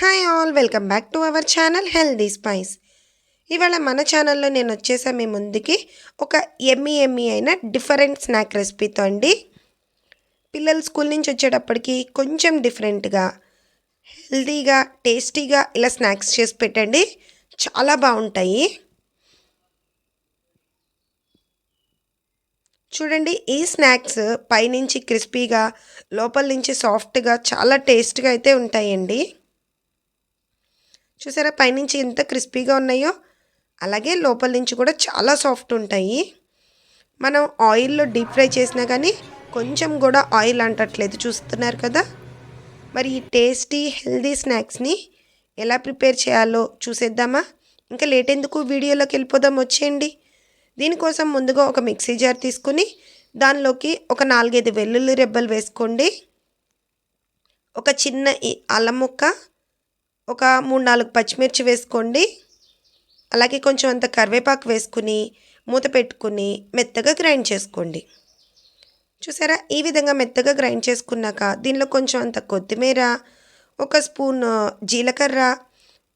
Hi all welcome back to our channel healthy spice ఇవాళ మన ఛానల్లో నేను వచ్చేసా మీ ముందుకి ఒక ఎమ్మి ఎమ్మి అయిన డిఫరెంట్ స్నాక్ రెసిపీతో అండి. పిల్లలు స్కూల్ నుంచి వచ్చేటప్పటికి కొంచెం డిఫరెంట్గా హెల్తీగా టేస్టీగా ఇలా స్నాక్స్ చేసి పెట్టండి. చాలా బాగుంటాయి. చూడండి ఈ స్నాక్స్ పైనుంచి క్రిస్పీగా లోపల నుంచి సాఫ్ట్గా చాలా టేస్ట్గా అయితే ఉంటాయండి. చూసారా? పైనుంచి ఎంత క్రిస్పీగా ఉన్నాయో అలాగే లోపల నుంచి కూడా చాలా సాఫ్ట్ ఉంటాయి. మనం ఆయిల్లో డీప్ ఫ్రై చేసినా కానీ కొంచెం కూడా ఆయిల్ అంటట్లేదు చూస్తున్నారు కదా? మరి ఈ టేస్టీ హెల్దీ స్నాక్స్ని ఎలా ప్రిపేర్ చేయాలో చూసేద్దామా? ఇంకా లేట్ ఎందుకు వీడియోలోకి వెళ్ళిపోదాం వచ్చేయండి. దీనికోసం ముందుగా ఒక మిక్సీ జార్ తీసుకుని దానిలోకి ఒక నాలుగైదు వెల్లుల్లి రెబ్బలు వేసుకోండి. ఒక చిన్న ఈ- అల్లం ముక్క ఒక మూడు నాలుగు పచ్చిమిర్చి వేసుకోండి. అలాగే కొంచెం అంత కరివేపాకు వేసుకుని మూత పెట్టుకుని మెత్తగా గ్రైండ్ చేసుకోండి. చూసారా? ఈ విధంగా మెత్తగా గ్రైండ్ చేసుకున్నాక దీనిలో కొంచెం అంత కొత్తిమీర ఒక స్పూన్ జీలకర్ర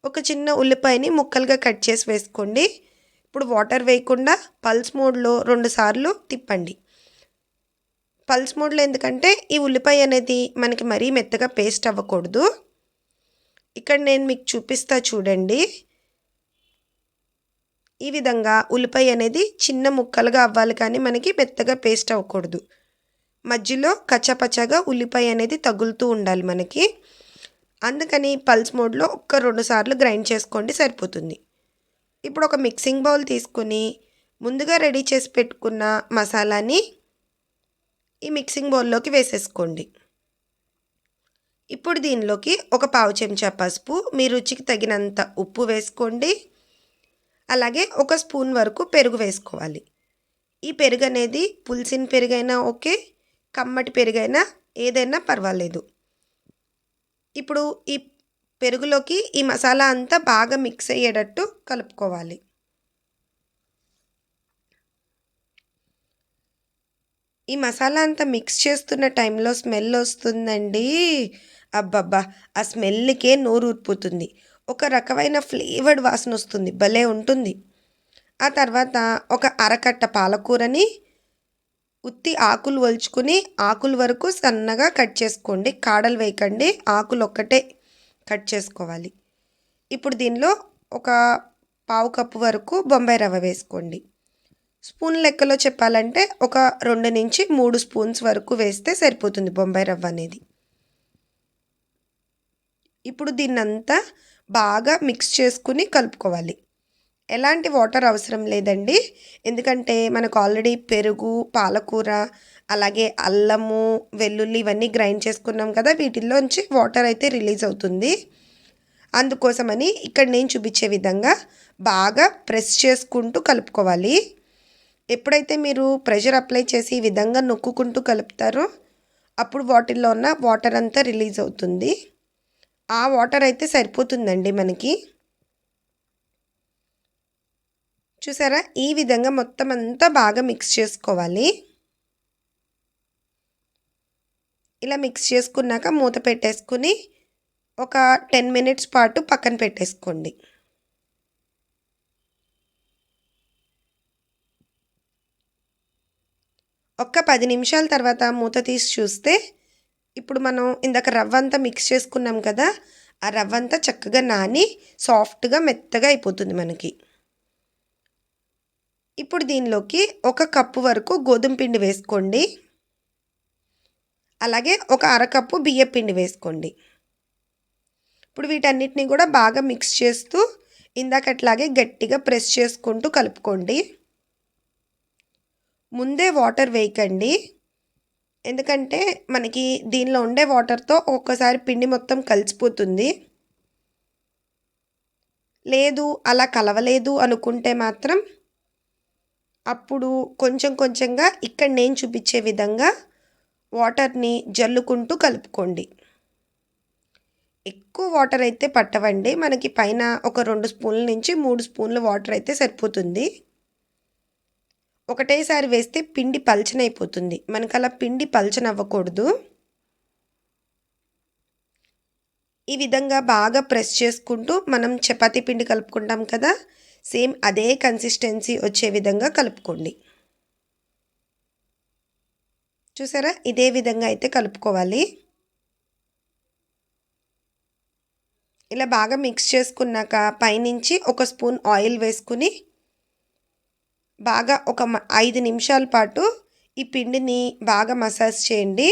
ఒక చిన్న ఉల్లిపాయని ముక్కలుగా కట్ చేసి వేసుకోండి. ఇప్పుడు వాటర్ వేయకుండా పల్స్ మోడ్లో రెండుసార్లు తిప్పండి. పల్స్ మోడ్లో ఎందుకంటే ఈ ఉల్లిపాయ అనేది మనకి మరీ మెత్తగా పేస్ట్ అవ్వకూడదు. ఇక్కడ నేను మీకు చూపిస్తా చూడండి. ఈ విధంగా ఉల్లిపాయ అనేది చిన్న ముక్కలుగా అవ్వాలి కానీ మనకి మెత్తగా పేస్ట్ అవ్వకూడదు. మధ్యలో కచ్చపచ్చగా ఉల్లిపాయ అనేది తగులుతూ ఉండాలి మనకి. అందుకని పల్స్ మోడ్లో ఒక్క రెండు సార్లు గ్రైండ్ చేసుకోండి సరిపోతుంది. ఇప్పుడు ఒక మిక్సింగ్ బౌల్ తీసుకొని ముందుగా రెడీ చేసి పెట్టుకున్న మసాలాని ఈ మిక్సింగ్ బౌల్లోకి వేసేసుకోండి. ఇప్పుడు దీనిలోకి ఒక పావు చెంచా పసుపు మీ రుచికి తగినంత ఉప్పు వేసుకోండి. అలాగే ఒక స్పూన్ వరకు పెరుగు వేసుకోవాలి. ఈ పెరుగు అనేది పులిసిన పెరుగైనా ఓకే కమ్మటి పెరుగైనా ఏదైనా పర్వాలేదు. ఇప్పుడు ఈ పెరుగులోకి ఈ మసాలా అంతా బాగా మిక్స్ అయ్యేటట్టు కలుపుకోవాలి. ఈ మసాలా అంతా మిక్స్ చేస్తున్న టైంలో స్మెల్ వస్తుందండి. అబ్బబ్బా ఆ స్మెల్కే నోరు ఊరిపోతుంది. ఒక రకమైన ఫ్లేవర్డ్ వాసన వస్తుంది భలే ఉంటుంది. ఆ తర్వాత ఒక అరకట్ట పాలకూరని ఉత్తి ఆకులు ఒలుచుకుని ఆకుల వరకు సన్నగా కట్ చేసుకోండి. కాడలు వేయకండి ఆకులు ఒక్కటే కట్ చేసుకోవాలి. ఇప్పుడు దీనిలో ఒక పావు కప్పు వరకు బొంబాయి రవ్వ వేసుకోండి. స్పూన్ లెక్కలో చెప్పాలంటే ఒక రెండు నుంచి మూడు స్పూన్స్ వరకు వేస్తే సరిపోతుంది బొంబాయి రవ్వ అనేది. ఇప్పుడు దీన్నంతా బాగా మిక్స్ చేసుకుని కలుపుకోవాలి. ఎలాంటి వాటర్ అవసరం లేదండి. ఎందుకంటే మనకు ఆల్రెడీ పెరుగు పాలకూర అలాగే అల్లము వెల్లుల్లి ఇవన్నీ గ్రైండ్ చేసుకున్నాం కదా వీటిల్లోంచి వాటర్ అయితే రిలీజ్ అవుతుంది. అందుకోసమని ఇక్కడ నేను చూపించే విధంగా బాగా ప్రెస్ చేసుకుంటూ కలుపుకోవాలి. ఎప్పుడైతే మీరు ప్రెషర్ అప్లై చేసి ఈ విధంగా నొక్కుకుంటూ కలుపుతారో అప్పుడు వాటిల్లో ఉన్న వాటర్ అంతా రిలీజ్ అవుతుంది. ఆ వాటర్ అయితే సరిపోతుందండి మనకి. చూసారా? ఈ విధంగా మొత్తం అంతా బాగా మిక్స్ చేసుకోవాలి. ఇలా మిక్స్ చేసుకున్నాక మూత పెట్టేసుకుని ఒక టెన్ మినిట్స్ పాటు పక్కన పెట్టేసుకోండి. ఒక్క పది నిమిషాల తర్వాత మూత తీసి చూస్తే ఇప్పుడు మనం ఇందాక రవ్వ అంతా మిక్స్ చేసుకున్నాం కదా ఆ రవ్వ అంతా చక్కగా నాని సాఫ్ట్గా మెత్తగా అయిపోతుంది మనకి. ఇప్పుడు దీనిలోకి ఒక కప్పు వరకు గోధుమ పిండి వేసుకోండి. అలాగే ఒక అరకప్పు బియ్య పిండి వేసుకోండి. ఇప్పుడు వీటన్నిటిని కూడా బాగా మిక్స్ చేస్తూ ఇందాకట్లాగే గట్టిగా ప్రెస్ చేసుకుంటూ కలుపుకోండి. ముందే వాటర్ వేయకండి. ఎందుకంటే మనకి దీనిలో ఉండే వాటర్తో ఒక్కసారి పిండి మొత్తం కలిసిపోతుంది. లేదు అలా కలవలేదు అనుకుంటే మాత్రం అప్పుడు కొంచెం కొంచెంగా ఇక్కడ నేను చూపించే విధంగా వాటర్ని జల్లుకుంటూ కలుపుకోండి. ఎక్కువ వాటర్ అయితే పట్టవండి. మనకి పైన ఒక రెండు స్పూన్ల నుంచి మూడు స్పూన్ల వాటర్ అయితే సరిపోతుంది. ఒకటేసారి వేస్తే పిండి పల్చనైపోతుంది. మనకు అలా పిండి పల్చనవ్వకూడదు. ఈ విధంగా బాగా ప్రెస్ చేసుకుంటూ మనం చపాతీ పిండి కలుపుకుంటాం కదా సేమ్ అదే కన్సిస్టెన్సీ వచ్చే విధంగా కలుపుకోండి. చూసారా? ఇదే విధంగా అయితే కలుపుకోవాలి. ఇలా బాగా మిక్స్ చేసుకున్నాక పైనుంచి ఒక స్పూన్ ఆయిల్ వేసుకుని బాగా ఒక ఐదు నిమిషాల పాటు ఈ పిండిని బాగా మసాజ్ చేయండి.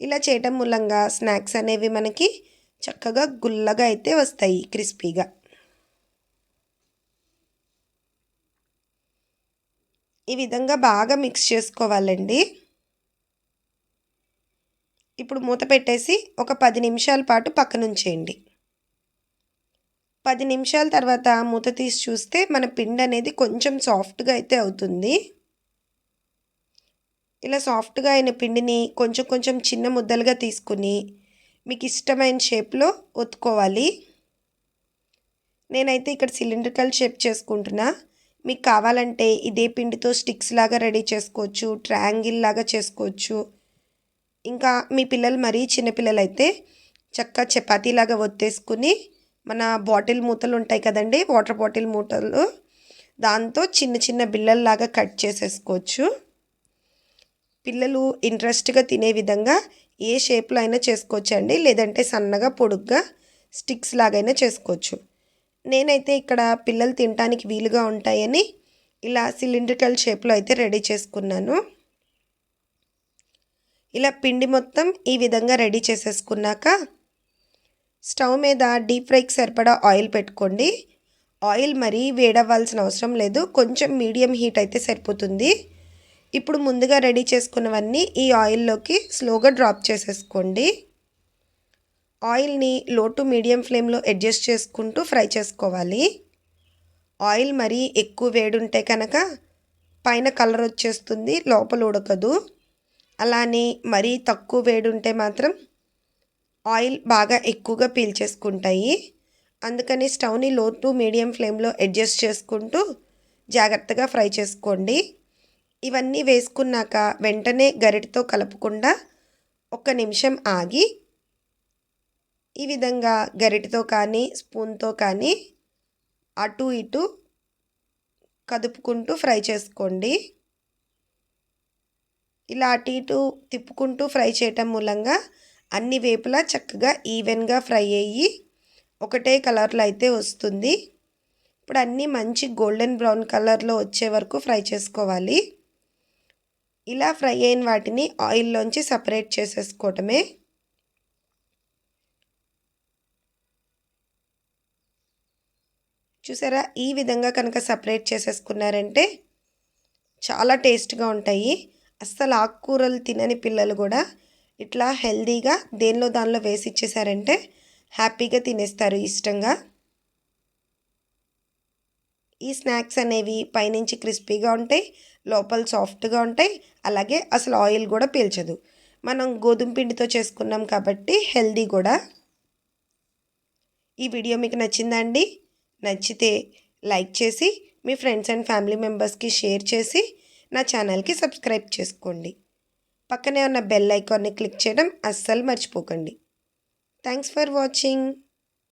ఇలా చేయటం మూలంగా స్నాక్స్ అనేవి మనకి చక్కగా గుల్లగా అయితే వస్తాయి క్రిస్పీగా. ఈ విధంగా బాగా మిక్స్ చేసుకోవాలండి. ఇప్పుడు మూత పెట్టేసి ఒక పది నిమిషాల పాటు పక్కనుంచేయండి. పది నిమిషాల తర్వాత మూత తీసి చూస్తే మన పిండి అనేది కొంచెం సాఫ్ట్గా అయితే అవుతుంది. ఇలా సాఫ్ట్గా అయిన పిండిని కొంచెం కొంచెం చిన్న ముద్దలుగా తీసుకుని మీకు ఇష్టమైన షేప్లో ఒత్తుకోవాలి. నేనైతే ఇక్కడ సిలిండ్రికల్ షేప్ చేసుకుంటున్నా. మీకు కావాలంటే ఇదే పిండితో స్టిక్స్ లాగా రెడీ చేసుకోవచ్చు ట్రయాంగిల్ లాగా చేసుకోవచ్చు. ఇంకా మీ పిల్లలు మరీ చిన్నపిల్లలు అయితే చక్కగా చపాతీలాగా ఒత్తేసుకుని మన బాటిల్ మూతలు ఉంటాయి కదండి వాటర్ బాటిల్ మూతలు. దాంతో చిన్న చిన్న బిళ్ళల్లాగా కట్ చేసేసుకోవచ్చు. పిల్లలు ఇంట్రెస్ట్గా తినే విధంగా ఏ షేప్లో అయినా చేసుకోవచ్చు అండి. లేదంటే సన్నగా పొడుగ్గా స్టిక్స్ లాగైనా చేసుకోవచ్చు. నేనైతే ఇక్కడ పిల్లలు తినడానికి వీలుగా ఉంటాయని ఇలా సిలిండ్రికల్ షేప్లో అయితే రెడీ చేసుకున్నాను. ఇలా పిండి మొత్తం ఈ విధంగా రెడీ చేసేసుకున్నాక స్టవ్ మీద డీప్ ఫ్రైకి సరిపడా ఆయిల్ పెట్టుకోండి. ఆయిల్ మరీ వేడవ్వాల్సిన అవసరం లేదు. కొంచెం మీడియం హీట్ అయితే సరిపోతుంది. ఇప్పుడు ముందుగా రెడీ చేసుకున్నవన్నీ ఈ ఆయిల్లోకి స్లోగా డ్రాప్ చేసేసుకోండి. ఆయిల్ని లో టు మీడియం ఫ్లేమ్లో అడ్జస్ట్ చేసుకుంటూ ఫ్రై చేసుకోవాలి. ఆయిల్ మరీ ఎక్కువ వేడుంటే కనుక పైన కలర్ వచ్చేస్తుంది లోపల ఉడకదు. అలానే మరీ తక్కువ వేడుంటే మాత్రం ఆయిల్ బాగా ఎక్కువగా పీల్చేసుకుంటాయి. అందుకని స్టవ్ని లో టు మీడియం ఫ్లేమ్లో అడ్జస్ట్ చేసుకుంటూ జాగ్రత్తగా ఫ్రై చేసుకోండి. ఇవన్నీ వేసుకున్నాక వెంటనే గరిటతో కలపకుండా ఒక నిమిషం ఆగి ఈ విధంగా గరిటతో కానీ స్పూన్తో కానీ అటు ఇటు కదుపుకుంటూ ఫ్రై చేసుకోండి. ఇలా అటు ఇటు తిప్పుకుంటూ ఫ్రై చేయటం మూలంగా అన్ని వేపులా చక్కగా ఈవెన్గా ఫ్రై అయ్యి ఒకటే కలర్లో అయితే వస్తుంది. ఇప్పుడు అన్నీ మంచి గోల్డెన్ బ్రౌన్ కలర్లో వచ్చే వరకు ఫ్రై చేసుకోవాలి. ఇలా ఫ్రై అయిన వాటిని ఆయిల్లోంచి సపరేట్ చేసేసుకోవటమే. చూసారా? ఈ విధంగా కనుక సపరేట్ చేసేసుకున్నారంటే చాలా టేస్ట్గా ఉంటాయి. అస్సలు ఆకుకూరలు తినని పిల్లలు కూడా ఇట్లా హెల్దీగా దేనిలో దానిలో వేసి ఇచ్చేసారంటే హ్యాపీగా తినేస్తారు ఇష్టంగా. ఈ స్నాక్స్ అనేవి పైనుంచి క్రిస్పీగా ఉంటాయి లోపల సాఫ్ట్గా ఉంటాయి అలాగే అసలు ఆయిల్ కూడా పీల్చదు. మనం గోధుమ పిండితో చేసుకున్నాం కాబట్టి హెల్దీ కూడా. ఈ వీడియో మీకు నచ్చిందండి నచ్చితే లైక్ చేసి మీ ఫ్రెండ్స్ అండ్ ఫ్యామిలీ మెంబర్స్కి షేర్ చేసి నా ఛానల్కి సబ్స్క్రైబ్ చేసుకోండి. పక్కనే ఉన్న బెల్ ఐకాన్ని క్లిక్ చేయడం అస్సలు మర్చిపోకండి. Thanks for watching.